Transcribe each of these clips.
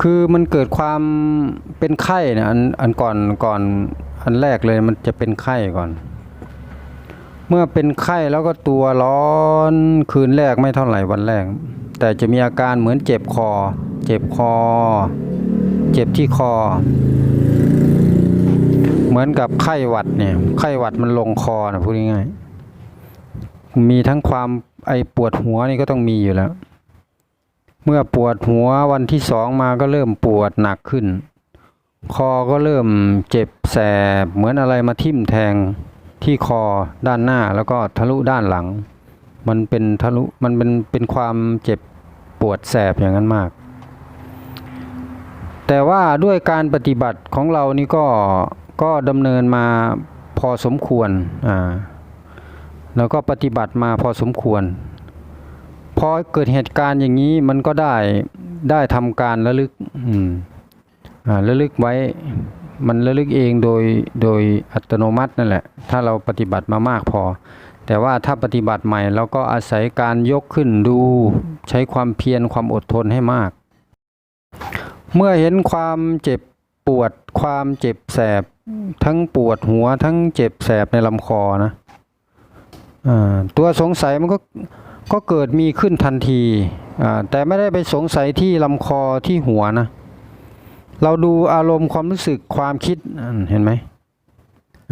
คือมันเกิดความเป็นไข้เนี่ยอันอันก่อนก่อนอันแรกเลยมันจะเป็นไข้ก่อน เมื่อเป็นไข้แล้วก็ตัวร้อนคืนแรกไม่เท่าไหร่วันแรก แต่จะมีอาการเหมือนเจ็บคอ เจ็บคอ เจ็บที่คอ เหมือนกับไข้หวัดเนี่ยไข้หวัดมันลงคอนะพูดง่ายๆมีทั้งความไอปวดหัวนี่ก็ต้องมีอยู่แล้ว เมื่อปวดหัววันที่สองมาก็เริ่มปวดหนักขึ้น คอก็เริ่มเจ็บแสบเหมือนอะไรมาทิ่มแทงที่คอด้านหน้าแล้วก็ทะลุด้านหลัง มันเป็นทะลุมันเป็นเป็นความเจ็บปวดแสบอย่างนั้นมาก แต่ว่าด้วยการปฏิบัติของเรานี่ก็ก็ดำเนินมาพอสมควรอ่าแล้วก็ปฏิบัติมาพอสมควร พอเกิดเหตุการณ์อย่างนี้มันก็ได้ได้ทำการระลึกอืมอ่าระลึกไว้มันระลึกเองโดยโดยอัตโนมัตินั่นแหละ ถ้าเราปฏิบัติมามากพอ แต่ว่าถ้าปฏิบัติใหม่เราก็อาศัยการยกขึ้นดูใช้ความเพียรความอดทนให้มาก เมื่อเห็นความเจ็บปวดความเจ็บแสบ ทั้งปวดหัวทั้งเจ็บแสบในลำคอนะอ่าตัวสงสัยมันก็ ก็เกิดมีขึ้นทันทีอ่าแต่ไม่ได้ไปสงสัยที่ลำคอที่หัวนะ เราดูอารมณ์ความรู้สึกความคิดเห็นไหม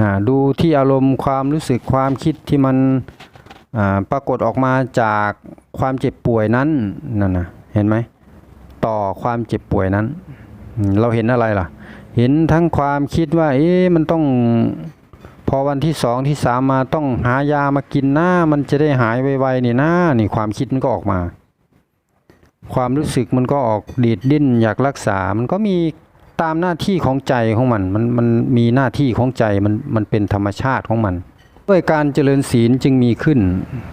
อ่าดูที่อารมณ์ความรู้สึกความคิดที่มันอ่าปรากฏออกมาจากความเจ็บป่วยนั้นนั่นนะเห็นไหมต่อความเจ็บป่วยนั้น เราเห็นอะไรล่ะ เห็นทั้งความคิดว่าเอ๊ะมันต้อง พอวันที่สองที่สามมาต้องหายามากินหน้ามันจะได้หายไวๆนี่นะนี่ความคิดมันก็ออกมา ความรู้สึกมันก็ออกดีดดิ้นอยากรักษา มันก็มีตามหน้าที่ของใจของมัน มันมันมีหน้าที่ของใจมันมันเป็นธรรมชาติของมัน ด้วยการเจริญศีลจึงมีขึ้น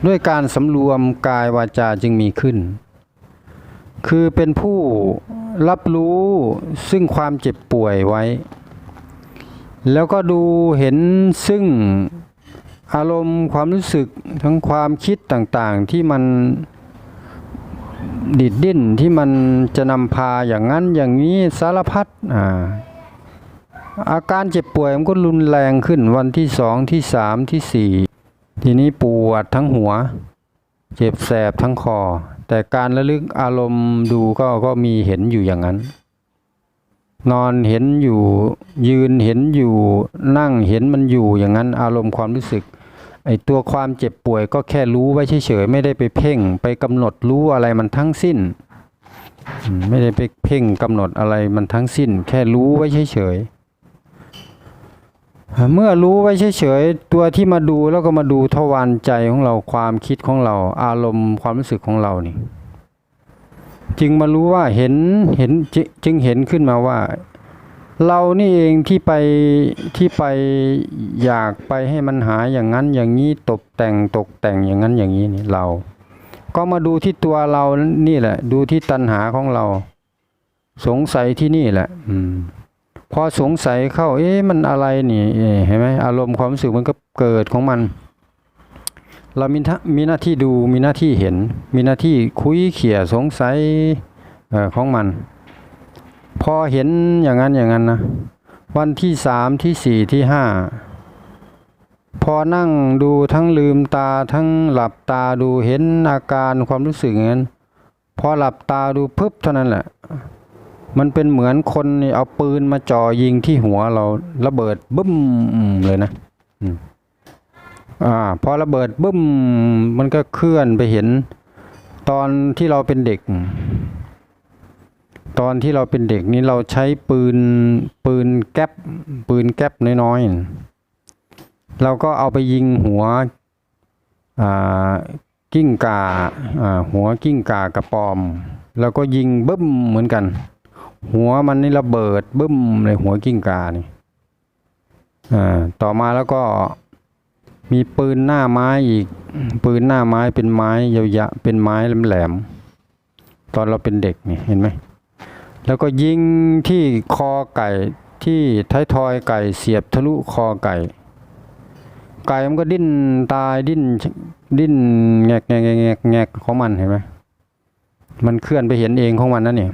ด้วยการสำรวมกายวาจาจึงมีขึ้น คือเป็นผู้รับรู้ซึ่งความเจ็บป่วยไว้ แล้วก็ดูเห็นซึ่งอารมณ์ความรู้สึกทั้งความคิดต่างๆที่มันดิดดิ้นที่มันจะนำพาอย่างนั้นอย่างนี้สารพัดอ่าอาการเจ็บป่วยมันก็รุนแรงขึ้นวันที่สองที่สามที่สี่ทีนี้ปวดทั้งหัว เจ็บแสบทั้งคอ แต่การระลึกอารมณ์ดูก็ก็มีเห็นอยู่อย่างนั้น นอนเห็นอยู่ ยืนเห็นอยู่ นั่งเห็นมันอยู่อย่างนั้นอารมณ์ความรู้สึกไอตัวความเจ็บป่วยก็แค่รู้ไว้เฉยๆไม่ได้ไปเพ่ง ไปกำหนดรู้อะไรมันทั้งสิ้น ไม่ได้ไปเพ่งกำหนดอะไรมันทั้งสิ้น แค่รู้ไว้เฉยๆเมื่อรู้ไว้เฉยๆตัวที่มาดูแล้วก็มาดูทวารใจของเราความคิดของเรา อารมณ์ความรู้สึกของเรานี่ จึงมารู้ว่าเห็นเห็นจึจึงเห็นขึ้นมาว่า เรานี่เองที่ไปที่ไปอยากไปให้มันหายอย่างนั้นอย่างนี้ตกแต่งตกแต่งอย่างนั้นอย่างนี้นี่เรา ก็มาดูที่ตัวเรานี่แหละ ดูที่ตัณหาของเรา สงสัยที่นี่แหละ อืมพอสงสัยเข้า เอ๊ะมันอะไรนี่เห็นไหมอารมณ์ความรู้สึกมันก็เกิดของมัน เรามีท่ามีหน้าที่ดูมีหน้าที่เห็น มีหน้าที่คุยเขี่ยสงสัยออของมัน พอเห็นอย่างนั้นอย่างนั้นนะวันที่สามที่สี่ที่ห้าพอนั่งดูทั้งลืมตาทั้งหลับตาดูเห็นอาการความรู้สึกอย่างนั้นพอหลับตาดูปึ๊บเท่านั้นแหละ มันเป็นเหมือนคนเอาปืนมาจ่อยิงที่หัวเราระเบิดบึ้มเลยนะ อ่าพอระเบิดบึ้มมันก็เคลื่อนไปเห็น ตอนที่เราเป็นเด็ก ตอนที่เราเป็นเด็กนี้เราใช้ปืนปืนแก๊ปปืนแก๊ปน้อยๆเราก็เอาไปยิงหัวอ่ากิ้งกาอ่าหัวกิ้งกากระปอม แล้วก็ยิงบึ้มเหมือนกัน หัวมันนี่ระเบิดบึ้มเลยหัวกิ้งกานี่อ่าต่อมาแล้วก็ มีปืนหน้าไม้อีก ปืนหน้าไม้เป็นไม้ยาวๆเป็นไม้แหลมๆตอนเราเป็นเด็กนี่เห็นไหมแล้วก็ยิงที่คอไก่ที่ท้ายทอยไก่เสียบทะลุคอไก่ ไก่มันก็ดิ้นตายดิ้นดิ้นแงกแงกแงกแงกของมันเห็นไหมมันเคลื่อนไปเห็นเองของมันนั่นเนี่ย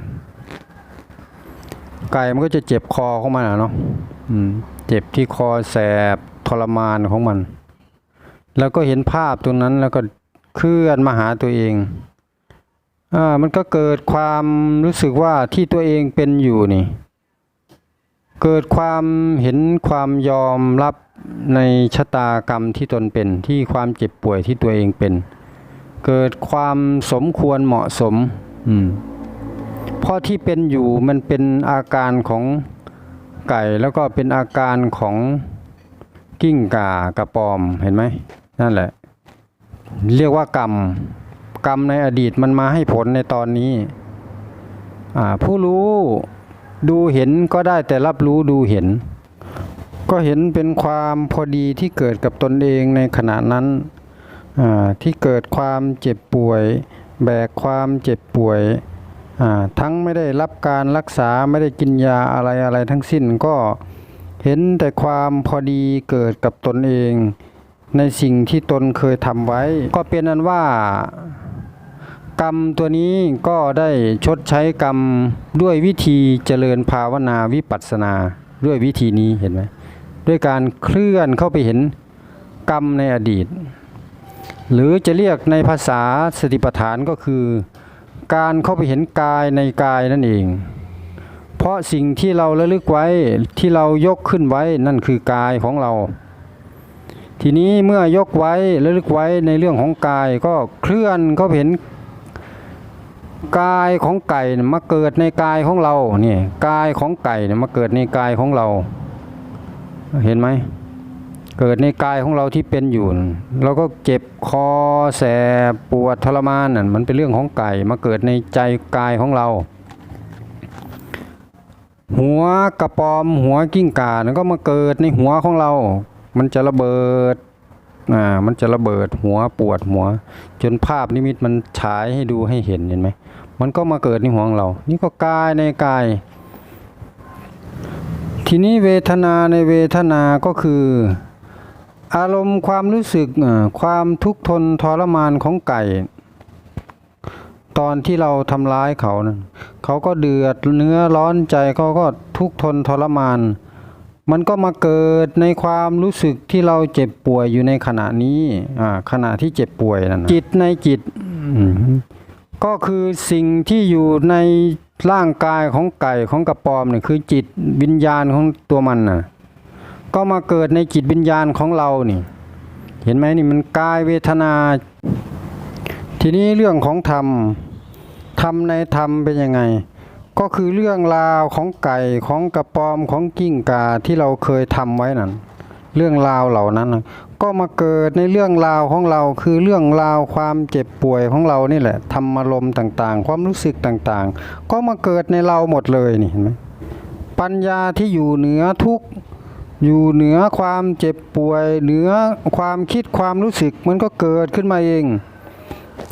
ไก่มันก็จะเจ็บคอของมันอะเนาะเจ็บที่คอแสบทรมานของมัน แล้วก็เห็นภาพตรงนั้นแล้วก็เคลื่อนมาหาตัวเองอ่ามันก็เกิดความรู้สึกว่าที่ตัวเองเป็นอยู่นี่ เกิดความเห็นความยอมรับในชะตากรรมที่ตนเป็น ที่ความเจ็บป่วยที่ตัวเองเป็น เกิดความสมควรเหมาะสม อืมเพราะที่เป็นอยู่มันเป็นอาการของไก่แล้วก็เป็นอาการของกิ้งก่ากระปอมเห็นไหม นั่นแหละ เรียกว่ากรรม กรรมในอดีตมันมาให้ผลในตอนนี้ผู้รู้ดูเห็นก็ได้แต่รับรู้ดูเห็น ก็เห็นเป็นความพอดีที่เกิดกับตนเองในขณะนั้นที่เกิดความเจ็บป่วย แบกความเจ็บป่วยทั้งไม่ได้รับการรักษาไม่ได้กินยาอะไรอะไรทั้งสิ้นก็เห็นแต่ความพอดีเกิดกับตนเอง ในสิ่งที่ตนเคยทำไว้ ก็เป็นอันว่ากรรมตัวนี้ก็ได้ชดใช้กรรมด้วยวิธีเจริญภาวนาวิปัสสนาด้วยวิธีนี้เห็นไหมด้วยการเคลื่อนเข้าไปเห็นกรรมในอดีต หรือจะเรียกในภาษาสติปัฏฐานก็คือ การเข้าไปเห็นกายในกายนั่นเอง เพราะสิ่งที่เราระลึกไว้ที่เรายกขึ้นไว้นั่นคือกายของเรา ทีนี้เมื่อยกไว้ระลึกไว้ในเรื่องของกายก็เคลื่อนเขาเห็นกายของไก่มาเกิดในกายของเราเนี่ยกายของไก่มาเกิดในกายของเรา เห็นไหมเกิดในกายของเราที่เป็นอยู่เราก็เจ็บคอแสบปวดทรมานนั่นมันเป็นเรื่องของไก่มาเกิดในใจกายของเรา หัวกระปอมหัวกิ้งก่านก็มาเกิดในหัวของเรา มันจะระเบิดอ่ามันจะระเบิดหัวปวดหัว จนภาพนิมิตมันฉายให้ดูให้เห็นเห็นไหมมันก็มาเกิดในหัวของเรา นี่ก็กายในกาย ทีนี้เวทนาในเวทนาก็คือ อารมณ์ความรู้สึกอ่าความทุกข์ทนทรมานของไก่ ตอนที่เราทำร้ายเขานะเขาก็เดือดเนื้อร้อนใจเขาก็ทุกข์ทนทรมาน มันก็มาเกิดในความรู้สึกที่เราเจ็บป่วยอยู่ในขณะนี้อ่าขณะที่เจ็บป่วยนั่นจิตในจิตก็คือสิ่งที่อยู่ในร่างกายของไก่ของกระปอมเนี่ยคือจิตวิญญาณของตัวมันน่ะก็มาเกิดในจิตวิญญาณของเรานี่เห็นไหมนี่มันกายเวทนา ทีนี้เรื่องของธรรมธรรมในธรรมเป็นยังไง ก็คือเรื่องราวของไก่ของกระปอมของกิ้งกาที่เราเคยทำไว้นั่นเรื่องราวเหล่านั้น ก็มาเกิดในเรื่องราวของเราคือเรื่องราวความเจ็บป่วยของเรานี่แหละธรรมารมณ์ต่างๆ ความรู้สึกต่างๆ ก็มาเกิดในเราหมดเลยนี่เห็นไหมปัญญาที่อยู่เหนือทุกอยู่เหนือความเจ็บป่วย เหนือความคิดความรู้สึกมันก็เกิดขึ้นมาเอง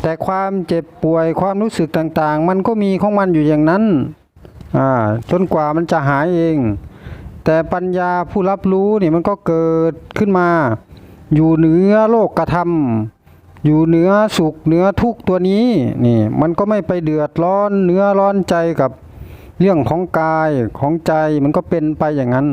แต่ความเจ็บป่วยความรู้สึกต่างๆ มันก็มีของมันอยู่อย่างนั้นอ่าจนกว่ามันจะหายเอง แต่ปัญญาผู้รับรู้นี่มันก็เกิดขึ้นมา อยู่เหนือโลกกระทำอยู่เหนือสุขเหนือทุกตัวนี้นี่มันก็ไม่ไปเดือดร้อนเนื้อร้อนใจกับเรื่องของกายของใจมันก็เป็นไปอย่างนั้น